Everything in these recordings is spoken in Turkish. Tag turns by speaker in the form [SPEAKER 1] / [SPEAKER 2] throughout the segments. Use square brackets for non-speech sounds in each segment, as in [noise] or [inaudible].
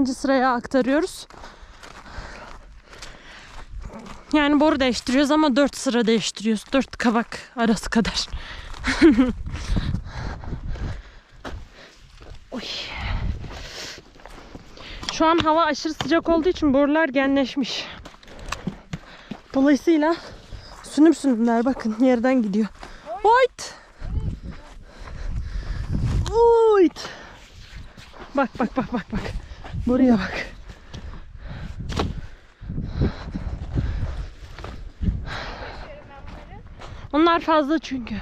[SPEAKER 1] ikinci sıraya aktarıyoruz. Yani boru değiştiriyoruz ama dört sıra değiştiriyoruz. Dört kabak arası kadar. [laughs] Oy. Şu an hava aşırı sıcak olduğu için borular genleşmiş. Dolayısıyla sünüm sünümler bakın yerden gidiyor. Oyt. Oyt. Bak bak bak bak bak. Buraya bak. Onlar fazla çünkü.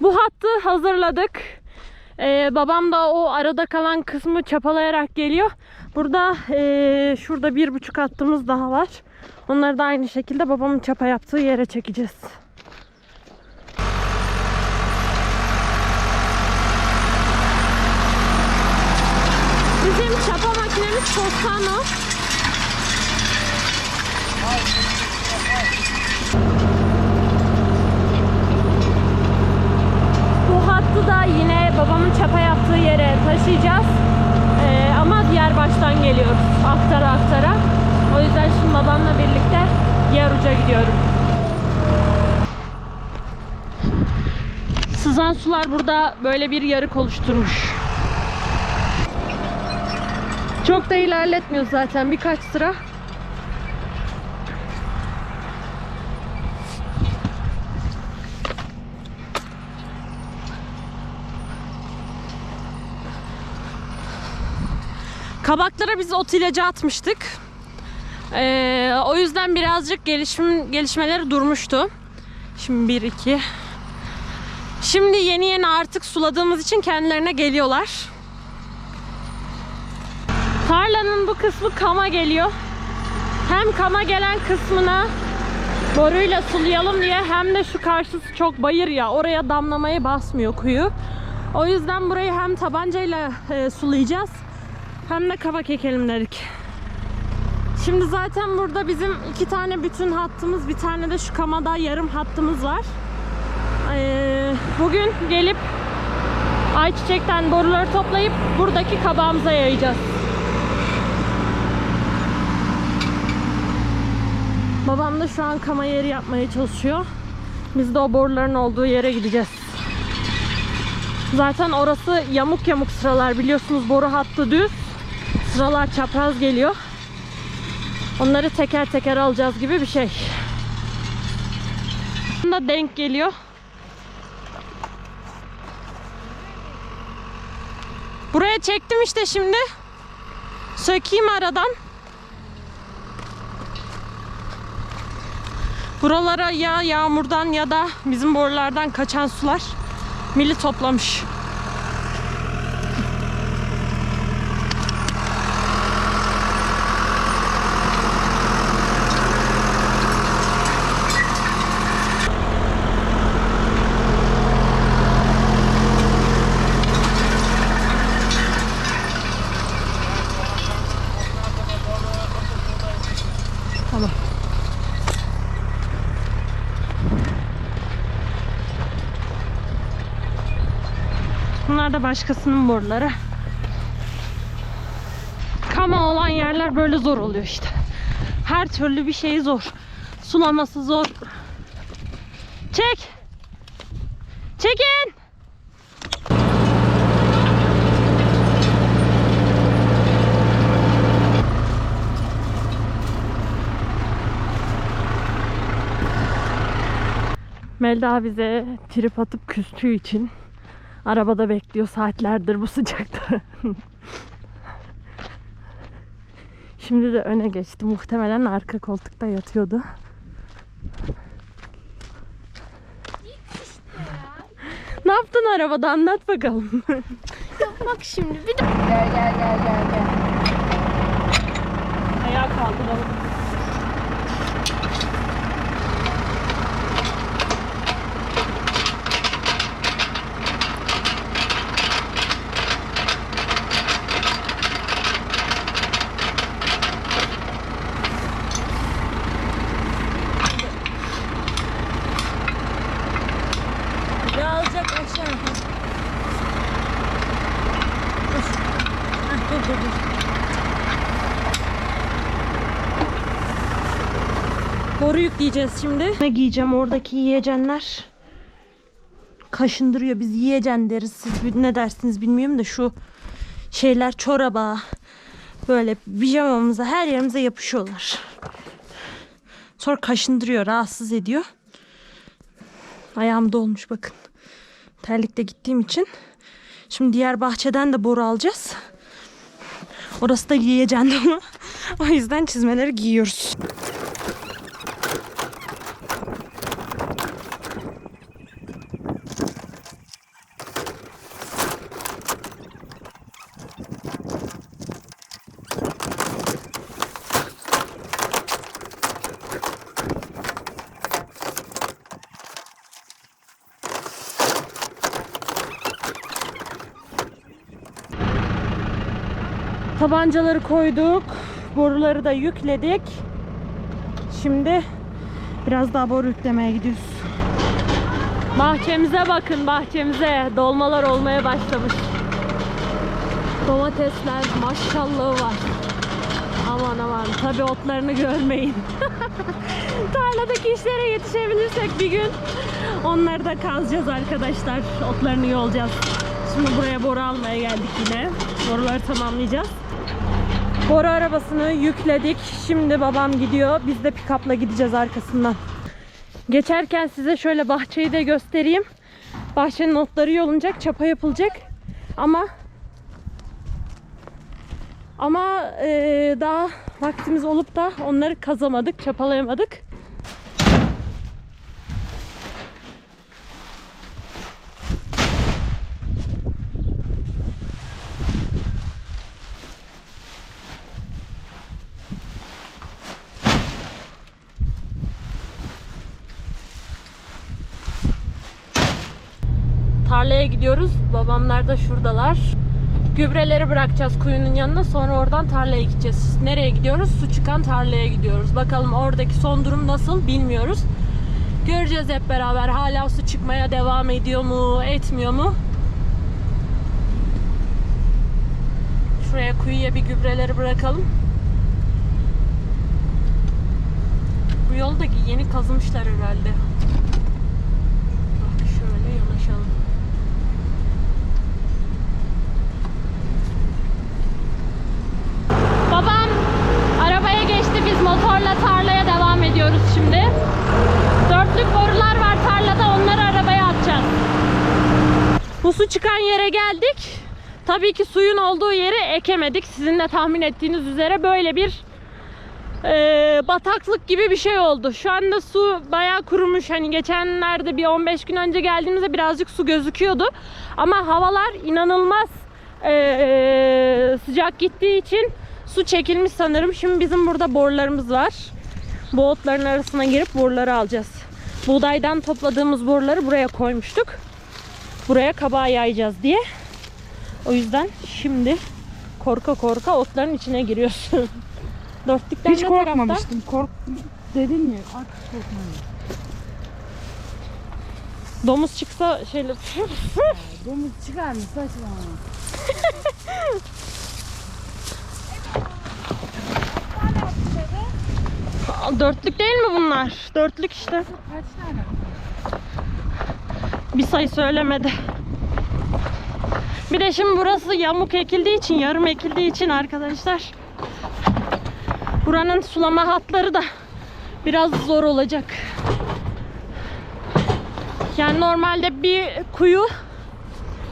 [SPEAKER 1] Bu hattı hazırladık. Ee, babam da o arada kalan kısmı çapalayarak geliyor. Burada ee, şurada bir buçuk hattımız daha var. Onları da aynı şekilde babamın çapa yaptığı yere çekeceğiz. Bizim çapa makinemiz Toscano. Bu hattı da yine babamın çapa yaptığı yere taşıyacağız. Ee, ama diğer baştan geliyoruz. Aktara aktara. O yüzden şimdi babamla birlikte diğer uca gidiyorum. Sızan sular burada böyle bir yarık oluşturmuş. Çok da ilerletmiyor zaten birkaç sıra. Kabaklara biz ot ilacı atmıştık. Ee, o yüzden birazcık gelişim gelişmeleri durmuştu. Şimdi bir iki. Şimdi yeni yeni artık suladığımız için kendilerine geliyorlar. Tarlanın bu kısmı kama geliyor. Hem kama gelen kısmına boruyla sulayalım diye hem de şu karşısı çok bayır ya oraya damlamayı basmıyor kuyu. O yüzden burayı hem tabancayla e, sulayacağız hem de kabak ekelim dedik. Şimdi zaten burada bizim iki tane bütün hattımız, bir tane de şu kamada yarım hattımız var. Ee, bugün gelip ayçiçekten boruları toplayıp buradaki kabağımıza yayacağız. Babam da şu an kama yeri yapmaya çalışıyor. Biz de o boruların olduğu yere gideceğiz. Zaten orası yamuk yamuk sıralar biliyorsunuz boru hattı düz. Sıralar çapraz geliyor. Onları teker teker alacağız gibi bir şey. Da denk geliyor. Buraya çektim işte şimdi. Sökeyim aradan. Buralara ya yağmurdan ya da bizim borulardan kaçan sular mili toplamış. Bunlar da başkasının boruları. Kama olan yerler böyle zor oluyor işte. Her türlü bir şey zor. Sulaması zor. Çek. Çekin. Melda bize trip atıp küstüğü için arabada bekliyor saatlerdir bu sıcakta. Şimdi de öne geçti. Muhtemelen arka koltukta yatıyordu. ne yaptın arabada anlat bakalım.
[SPEAKER 2] Bak şimdi bir de
[SPEAKER 3] Gel gel gel gel gel.
[SPEAKER 1] Ayağa kaldıralım. Birazcık aşağı. Dur. Heh, dur dur dur. Yükleyeceğiz şimdi. Ne giyeceğim oradaki yiyecenler? Kaşındırıyor. Biz yiyecen deriz. Siz ne dersiniz bilmiyorum da şu şeyler çoraba böyle pijamamıza her yerimize yapışıyorlar. Sonra kaşındırıyor, rahatsız ediyor. Ayağım dolmuş bakın. Terlikte gittiğim için. Şimdi diğer bahçeden de boru alacağız. Orası da yiyecen dolu. [laughs] o yüzden çizmeleri giyiyoruz. Tabancaları koyduk. Boruları da yükledik. Şimdi biraz daha boru yüklemeye gidiyoruz. Bahçemize bakın bahçemize. Dolmalar olmaya başlamış. Domatesler maşallahı var. Aman aman tabi otlarını görmeyin. [laughs] Tarladaki işlere yetişebilirsek bir gün onları da kazacağız arkadaşlar. Otlarını yolacağız. Şimdi buraya boru almaya geldik yine. Boruları tamamlayacağız. Boru arabasını yükledik. Şimdi babam gidiyor. Biz de pick-up'la gideceğiz arkasından. Geçerken size şöyle bahçeyi de göstereyim. Bahçenin otları yolunacak, çapa yapılacak. Ama ama eee, daha vaktimiz olup da onları kazamadık, çapalayamadık. Tarlaya gidiyoruz. Babamlar da şuradalar. Gübreleri bırakacağız kuyunun yanına. Sonra oradan tarlaya gideceğiz. Nereye gidiyoruz? Su çıkan tarlaya gidiyoruz. Bakalım oradaki son durum nasıl bilmiyoruz. Göreceğiz hep beraber. Hala su çıkmaya devam ediyor mu, etmiyor mu? Şuraya kuyuya bir gübreleri bırakalım. Bu yolu da yeni kazımışlar herhalde. Bak şöyle yanaşalım. Babam arabaya geçti. Biz motorla tarlaya devam ediyoruz şimdi. Dörtlük borular var tarlada. Onları arabaya atacağız. Bu su çıkan yere geldik. Tabii ki suyun olduğu yere ekemedik. Sizin de tahmin ettiğiniz üzere böyle bir e, bataklık gibi bir şey oldu. Şu anda su bayağı kurumuş. Hani geçenlerde bir 15 gün önce geldiğimizde birazcık su gözüküyordu. Ama havalar inanılmaz e, sıcak gittiği için su çekilmiş sanırım. Şimdi bizim burada borularımız var. Bu otların arasına girip boruları alacağız. Buğdaydan topladığımız boruları buraya koymuştuk. Buraya kabağı yayacağız diye. O yüzden şimdi korka korka otların içine giriyoruz. [laughs] Dörtlükler
[SPEAKER 3] Hiç
[SPEAKER 1] tarafta?
[SPEAKER 3] korkmamıştım. Kork dedin ya artık korkmayın.
[SPEAKER 1] Domuz çıksa şöyle [laughs]
[SPEAKER 3] Domuz çıkar mı saçmalama.
[SPEAKER 1] Dörtlük değil mi bunlar? Dörtlük işte.
[SPEAKER 3] Kaç tane?
[SPEAKER 1] Bir sayı söylemedi. Bir de şimdi burası yamuk ekildiği için, yarım ekildiği için arkadaşlar buranın sulama hatları da biraz zor olacak. Yani normalde bir kuyu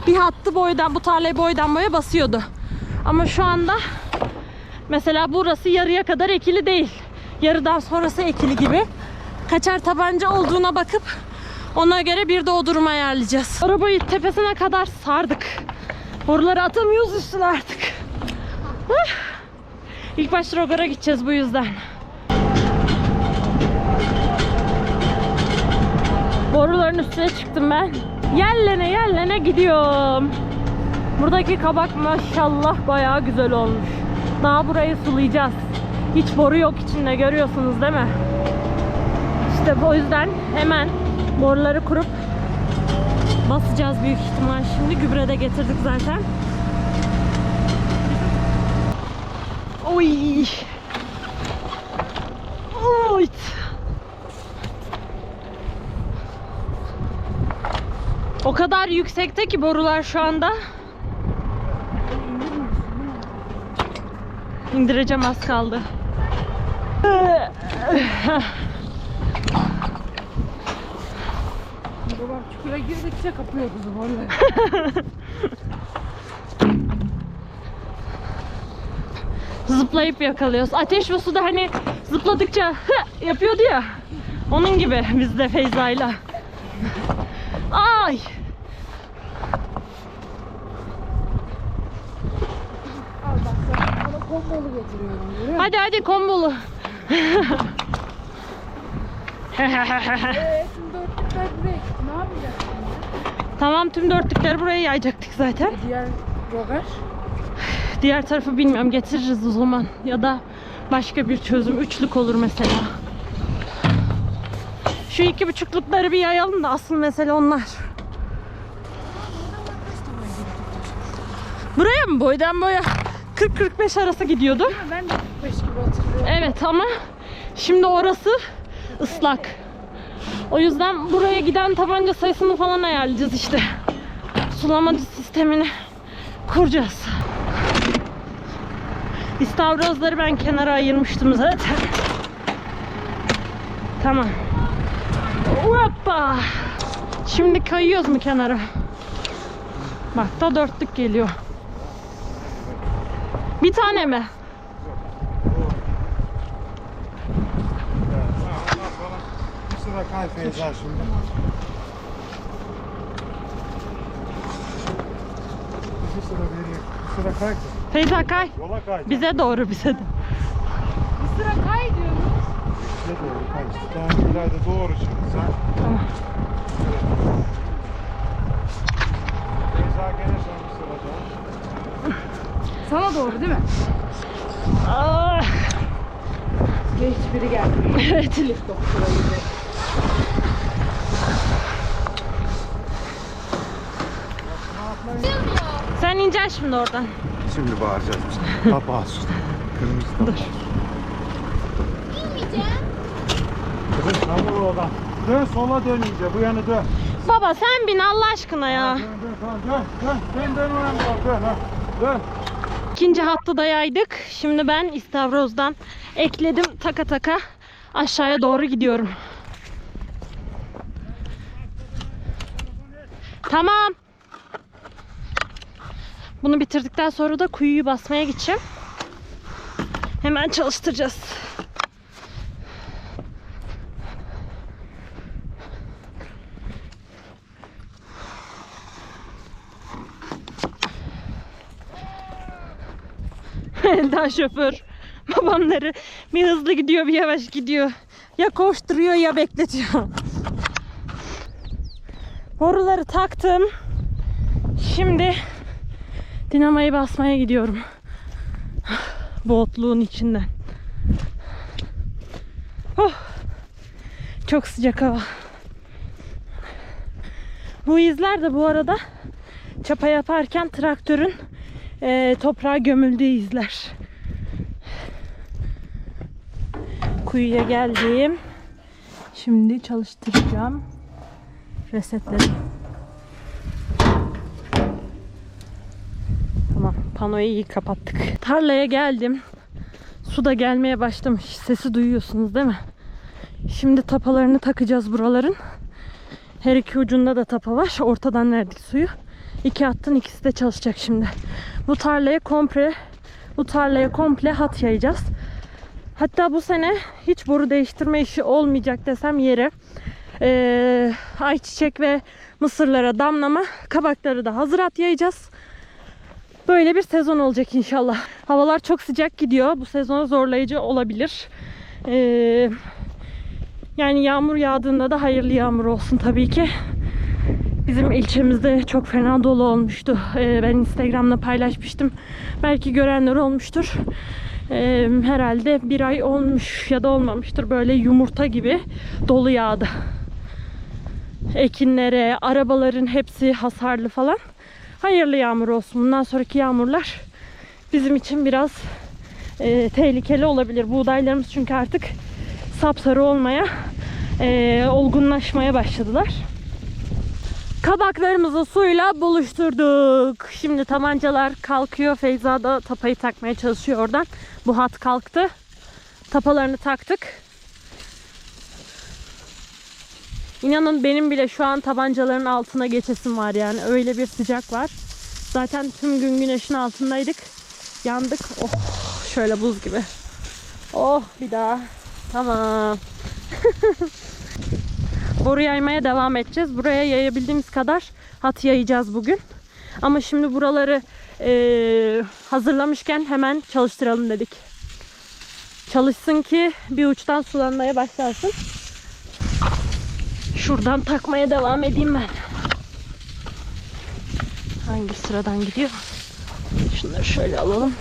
[SPEAKER 1] bir hattı boydan bu tarlayı boydan boya basıyordu. Ama şu anda mesela burası yarıya kadar ekili değil. Yarıdan sonrası ekili gibi. Kaçar tabanca olduğuna bakıp ona göre bir de o durumu ayarlayacağız. Arabayı tepesine kadar sardık. Boruları atamıyoruz üstüne artık. İlk başta Rogar'a gideceğiz bu yüzden. Boruların üstüne çıktım ben. Yellene yellene gidiyorum. Buradaki kabak maşallah bayağı güzel olmuş. Daha burayı sulayacağız. Hiç boru yok içinde görüyorsunuz değil mi? İşte o yüzden hemen boruları kurup basacağız büyük ihtimal. Şimdi gübre de getirdik zaten. Oy. Oy. O kadar yüksekte ki borular şu anda. İndireceğim az kaldı.
[SPEAKER 3] Babam çukura girdikçe kapıyor kızı vallahi. [laughs]
[SPEAKER 1] Zıplayıp yakalıyoruz. Ateş ve suda hani zıpladıkça hı yapıyordu ya. Onun gibi biz de Feyza'yla. Ay!
[SPEAKER 3] Al bak sana, kombolu getiriyorum görüyor musun?
[SPEAKER 1] Hadi hadi kombolu. [laughs]
[SPEAKER 3] Eee şimdi dörtlükler buraya gitti. Ne yapacaksın?
[SPEAKER 1] Tamam tüm dörtlükleri buraya yayacaktık zaten.
[SPEAKER 3] Diğer rogar.
[SPEAKER 1] Diğer tarafı bilmiyorum getiririz o zaman. Ya da başka bir çözüm. Üçlük olur mesela. Şu iki buçuklukları bir yayalım da asıl mesele onlar. Buraya mı? Boydan boya 40-45 arası gidiyordu.
[SPEAKER 3] Ben de 45 gibi hatırlıyorum.
[SPEAKER 1] Evet ama şimdi orası ıslak. O yüzden buraya giden tabanca sayısını falan ayarlayacağız işte. Sulamacı sistemini kuracağız. İstavrozları ben kenara ayırmıştım zaten. Tamam. Hoppa. Şimdi kayıyoruz mu kenara? Bak da dörtlük geliyor. Bir tane mi?
[SPEAKER 4] Bir sıra kay Feyza şimdi. Bir sıra veriyor. Bir sıra kay.
[SPEAKER 1] Feyza kay.
[SPEAKER 4] Yola kay.
[SPEAKER 1] Bize doğru bize de.
[SPEAKER 3] Bir sıra kay diyoruz.
[SPEAKER 4] Bize doğru kay. Tamam ileride doğru şimdi sen.
[SPEAKER 1] Tamam.
[SPEAKER 4] Feyza gene sen bir sıra daha.
[SPEAKER 3] Sana doğru değil mi?
[SPEAKER 1] Ah,
[SPEAKER 3] Ve hiçbiri gelmiyor.
[SPEAKER 1] evet.
[SPEAKER 3] Doktora gidiyor.
[SPEAKER 1] Sen ineceksin şimdi oradan.
[SPEAKER 4] Şimdi bağıracağız biz. [laughs] Kapağı sus. Kırmızı kapağı sus. Kızım çamur oradan. Dön sola dön iyice. Bu yana dön.
[SPEAKER 1] Baba sen bin Allah aşkına ya.
[SPEAKER 4] Dön dön tamam dön. Dön dön dön oraya doğru dön. ha. Dön.
[SPEAKER 1] İkinci hattı da yaydık. Şimdi ben istavrozdan ekledim taka taka aşağıya doğru gidiyorum. Tamam. Bunu bitirdikten sonra da kuyuyu basmaya gideceğim. Hemen çalıştıracağız. [laughs] Elden şoför. Babamları bir hızlı gidiyor bir yavaş gidiyor. Ya koşturuyor ya bekletiyor. Boruları taktım. Şimdi dinamayı basmaya gidiyorum. Bu otluğun içinden. Oh, çok sıcak hava. Bu izler de bu arada çapa yaparken traktörün eee toprağa gömüldüğü izler. Kuyuya geldim. Şimdi çalıştıracağım. Resetledim. Tamam. Panoyu iyi kapattık. Tarlaya geldim. Su da gelmeye başlamış. Sesi duyuyorsunuz değil mi? Şimdi tapalarını takacağız buraların. Her iki ucunda da tapa var. Ortadan verdik suyu. İki hattın ikisi de çalışacak şimdi. Bu tarlaya komple bu tarlaya komple hat yayacağız. Hatta bu sene hiç boru değiştirme işi olmayacak desem yere. Ee, ayçiçek ve mısırlara damlama, kabakları da hazır at yayacağız. Böyle bir sezon olacak inşallah. Havalar çok sıcak gidiyor. Bu sezon zorlayıcı olabilir. Ee, yani yağmur yağdığında da hayırlı yağmur olsun tabii ki. Bizim ilçemizde çok fena dolu olmuştu. Ee, ben Instagram'da paylaşmıştım. Belki görenler olmuştur. Ee, herhalde bir ay olmuş ya da olmamıştır. Böyle yumurta gibi dolu yağdı. Ekinlere, arabaların hepsi hasarlı falan. Hayırlı yağmur olsun. Bundan sonraki yağmurlar bizim için biraz e, tehlikeli olabilir. Buğdaylarımız çünkü artık sapsarı olmaya, e, olgunlaşmaya başladılar. Kabaklarımızı suyla buluşturduk. Şimdi tabancalar kalkıyor. Feyza da tapayı takmaya çalışıyor oradan. Bu hat kalktı. Tapalarını taktık. İnanın benim bile şu an tabancaların altına geçesim var yani. Öyle bir sıcak var. Zaten tüm gün güneşin altındaydık. Yandık. Oh şöyle buz gibi. Oh bir daha. Tamam. [laughs] Boru yaymaya devam edeceğiz. Buraya yayabildiğimiz kadar hat yayacağız bugün. Ama şimdi buraları eee, hazırlamışken hemen çalıştıralım dedik. Çalışsın ki bir uçtan sulanmaya başlarsın. Şuradan takmaya devam edeyim ben. Hangi sıradan gidiyor? Şunları şöyle alalım.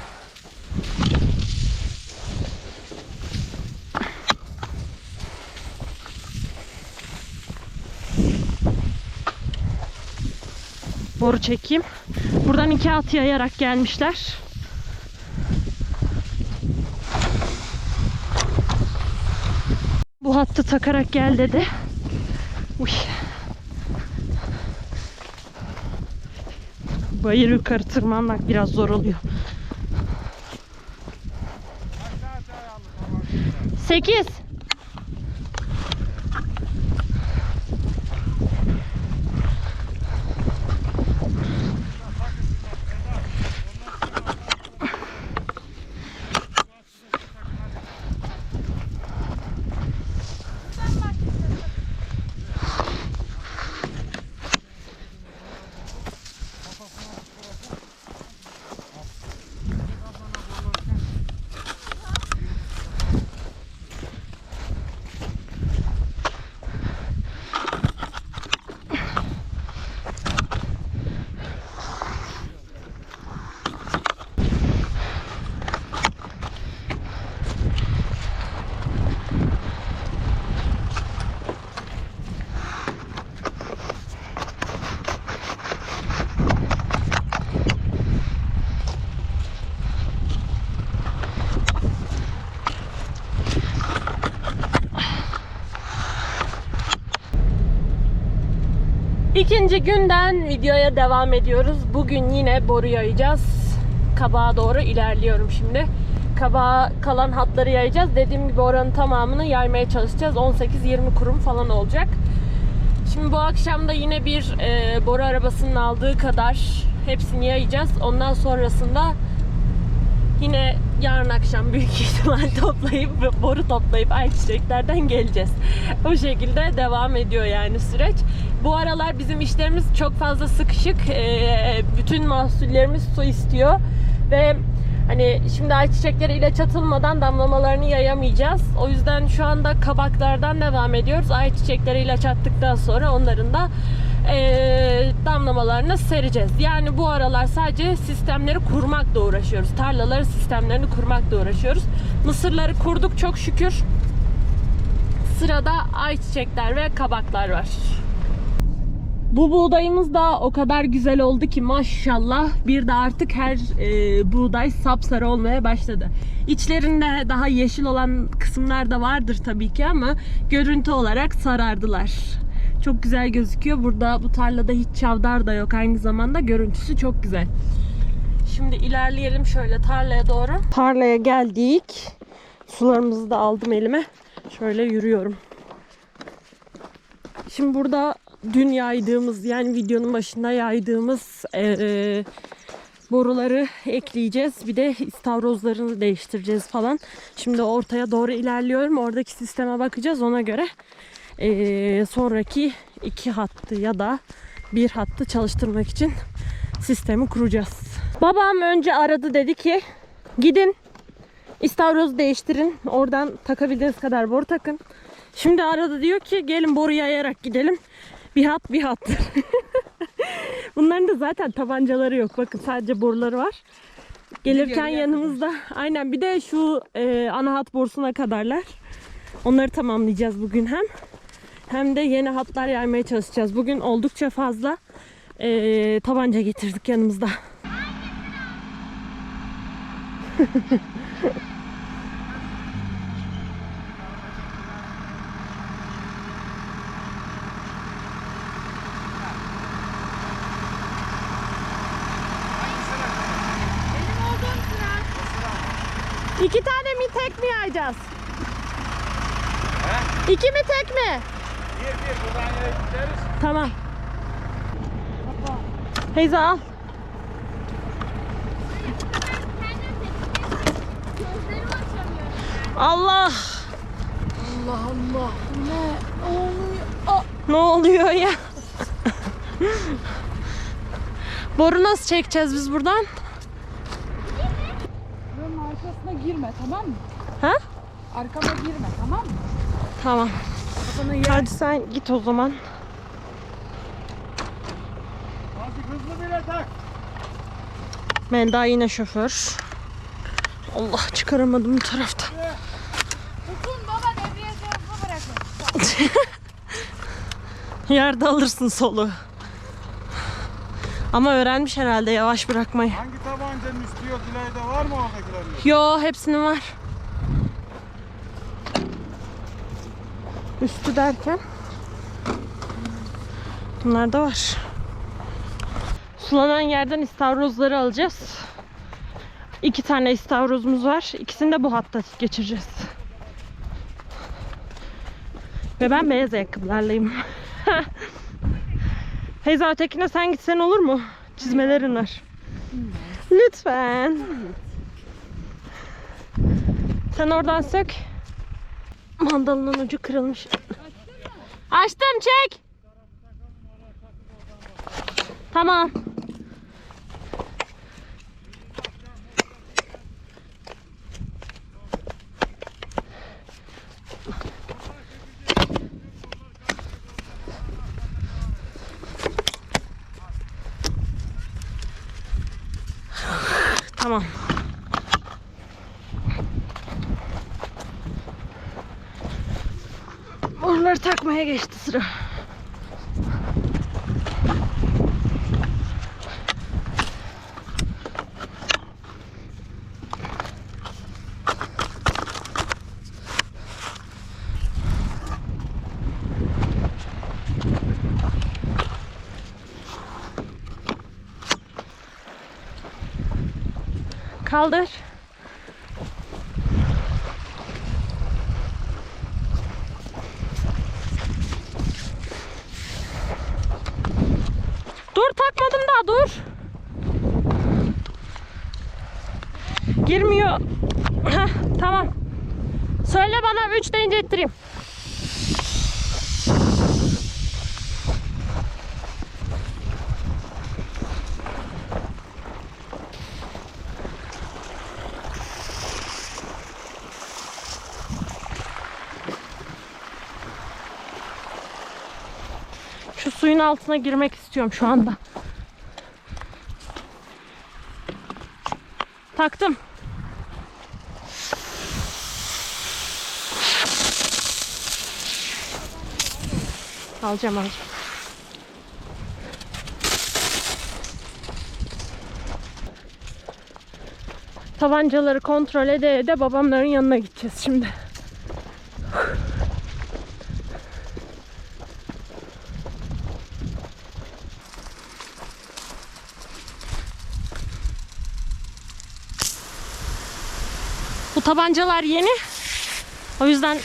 [SPEAKER 1] Boru çekeyim. Buradan iki at yayarak gelmişler. Bu hattı takarak gel dedi. Uy. Bayır yukarı tırmanmak biraz zor oluyor. 8 İkinci günden videoya devam ediyoruz. Bugün yine boru yayacağız. Kabağa doğru ilerliyorum şimdi. Kabağa kalan hatları yayacağız. Dediğim gibi oranın tamamını yaymaya çalışacağız. 18-20 kurum falan olacak. Şimdi bu akşam da yine bir e, boru arabasının aldığı kadar hepsini yayacağız. Ondan sonrasında yine yarın akşam büyük [laughs] ihtimal toplayıp boru toplayıp ayçiçeklerden geleceğiz. O şekilde devam ediyor yani süreç. Bu aralar bizim işlerimiz çok fazla sıkışık. Ee, bütün mahsullerimiz su istiyor ve hani şimdi ayçiçekleri ilaç atılmadan damlamalarını yayamayacağız. O yüzden şu anda kabaklardan devam ediyoruz. Ayçiçekleri ilaç attıktan sonra onların da ee, damlamalarını sereceğiz. Yani bu aralar sadece sistemleri kurmakla uğraşıyoruz. Tarlaların sistemlerini kurmakla uğraşıyoruz. Mısırları kurduk çok şükür. Sırada ayçiçekler ve kabaklar var. Bu buğdayımız da o kadar güzel oldu ki maşallah bir de artık her e, buğday sapsarı olmaya başladı. İçlerinde daha yeşil olan kısımlar da vardır tabii ki ama görüntü olarak sarardılar. Çok güzel gözüküyor. Burada bu tarlada hiç çavdar da yok. Aynı zamanda görüntüsü çok güzel. Şimdi ilerleyelim şöyle tarlaya doğru. Tarlaya geldik. Sularımızı da aldım elime. Şöyle yürüyorum. Şimdi burada dün yaydığımız yani videonun başında yaydığımız eee, boruları ekleyeceğiz. Bir de istavrozlarını değiştireceğiz falan. Şimdi ortaya doğru ilerliyorum. Oradaki sisteme bakacağız. Ona göre eee, sonraki iki hattı ya da bir hattı çalıştırmak için sistemi kuracağız. Babam önce aradı dedi ki gidin istavrozu değiştirin. Oradan takabildiğiniz kadar boru takın. Şimdi arada diyor ki gelin boru yayarak gidelim. Bir hat bir hat. [laughs] Bunların da zaten tabancaları yok. Bakın sadece boruları var. Gelirken yanımızda aynen bir de şu e, ana hat borusuna kadarlar. Onları tamamlayacağız bugün hem. Hem de yeni hatlar yaymaya çalışacağız. Bugün oldukça fazla e, tabanca getirdik yanımızda. [laughs] İki tane mi tek mi yayacağız? İki mi tek mi?
[SPEAKER 4] Bir bir buradan yere gideriz.
[SPEAKER 1] Tamam. Feyza al. Allah.
[SPEAKER 3] Allah Allah. Ne oluyor? Aa,
[SPEAKER 1] Ne oluyor ya? Boru nasıl çekeceğiz biz buradan?
[SPEAKER 3] buranın arkasına girme tamam mı?
[SPEAKER 1] Ha?
[SPEAKER 3] Arkama girme tamam mı?
[SPEAKER 1] Tamam. Hadi sen git o zaman.
[SPEAKER 4] Azıcık hızlı bile tak.
[SPEAKER 1] Menda yine şoför. Allah çıkaramadım bu taraftan.
[SPEAKER 2] Tutun baba devreye hızlı bırakın. [laughs]
[SPEAKER 1] Yerde alırsın solu. Ama öğrenmiş herhalde yavaş bırakmayı.
[SPEAKER 4] Hangi tabancanın üstü yok ileride var mı oradakilerin?
[SPEAKER 1] Yo hepsinin var. Üstü derken bunlar da var. Sulanan yerden istavrozları alacağız. İki tane istavrozumuz var. İkisini de bu hatta geçireceğiz. Ve ben beyaz ayakkabılarlayım. Feyza [laughs] ötekine sen gitsen olur mu? Çizmelerin var. Lütfen. Sen oradan sök. Mandalının ucu kırılmış. Açtım çek. Tamam. Takmaya geçti sıra. Kaldır. Dur takmadım daha dur. Girmiyor. Heh, tamam. Söyle bana 3 deyince ettireyim. Şu suyun altına girmek istiyorum şu anda. Taktım. Alacağım alacağım. Tabancaları kontrol ede ede babamların yanına gideceğiz şimdi. Bu tabancalar yeni. O yüzden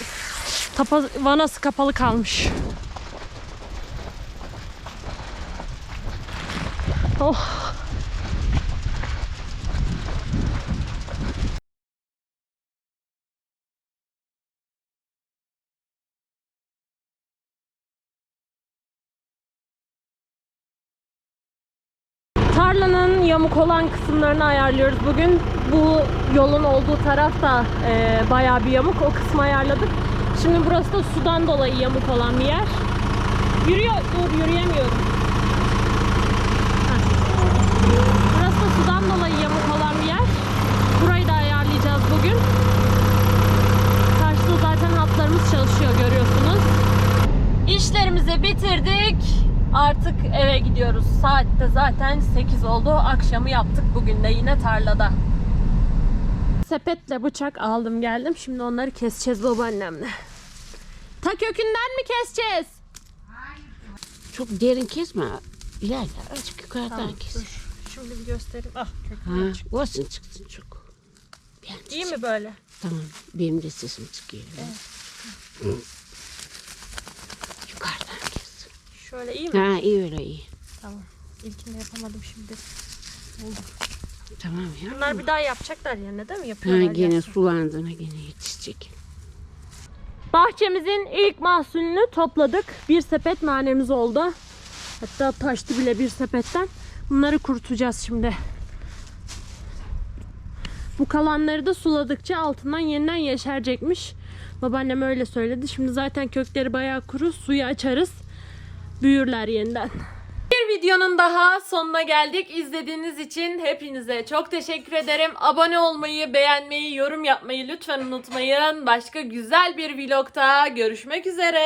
[SPEAKER 1] vanası kapalı kalmış. Oh. Tarlanın yamuk olan kısımlarını ayarlıyoruz bugün. Bu yolun olduğu taraf da e, bayağı bir yamuk. O kısmı ayarladık. Şimdi burası da sudan dolayı yamuk olan bir yer. Yürüyor, dur yürüyemiyorum. Heh. Burası da sudan dolayı yamuk olan bir yer. Burayı da ayarlayacağız bugün. Karşıda zaten hatlarımız çalışıyor görüyorsunuz. İşlerimizi bitirdik. Artık eve gidiyoruz. Saat de zaten 8 oldu. Akşamı yaptık bugün de yine tarlada. Sepetle bıçak aldım geldim. Şimdi onları keseceğiz babaannemle. Ta kökünden mi keseceğiz?
[SPEAKER 3] Çok derin kesme. İlerle azıcık yukarıdan kes.
[SPEAKER 1] Dur. Şimdi bir göstereyim. Ah
[SPEAKER 3] Ha, olsun çıksın çok. Ben
[SPEAKER 1] İyi mi böyle?
[SPEAKER 3] Tamam. Benim de sesim çıkıyor. Hı. Yukarıdan kes.
[SPEAKER 1] Şöyle iyi mi?
[SPEAKER 3] Ha iyi öyle iyi.
[SPEAKER 1] Tamam. İlkinde yapamadım şimdi.
[SPEAKER 3] Tamam ya.
[SPEAKER 1] Bunlar bir daha yapacaklar yerine değil mi?
[SPEAKER 3] Ha,
[SPEAKER 1] Yapıyorlar
[SPEAKER 3] gene
[SPEAKER 1] gerçi.
[SPEAKER 3] sulandığına gene yetişecek.
[SPEAKER 1] Bahçemizin ilk mahsulünü topladık. Bir sepet nanemiz oldu. Hatta taştı bile bir sepetten. Bunları kurutacağız şimdi. Bu kalanları da suladıkça altından yeniden yeşerecekmiş. Babaannem öyle söyledi. Şimdi zaten kökleri bayağı kuru. Suyu açarız. Büyürler yeniden. Bir videonun daha sonuna geldik. İzlediğiniz için hepinize çok teşekkür ederim. Abone olmayı, beğenmeyi, yorum yapmayı lütfen unutmayın. Başka güzel bir vlogta görüşmek üzere.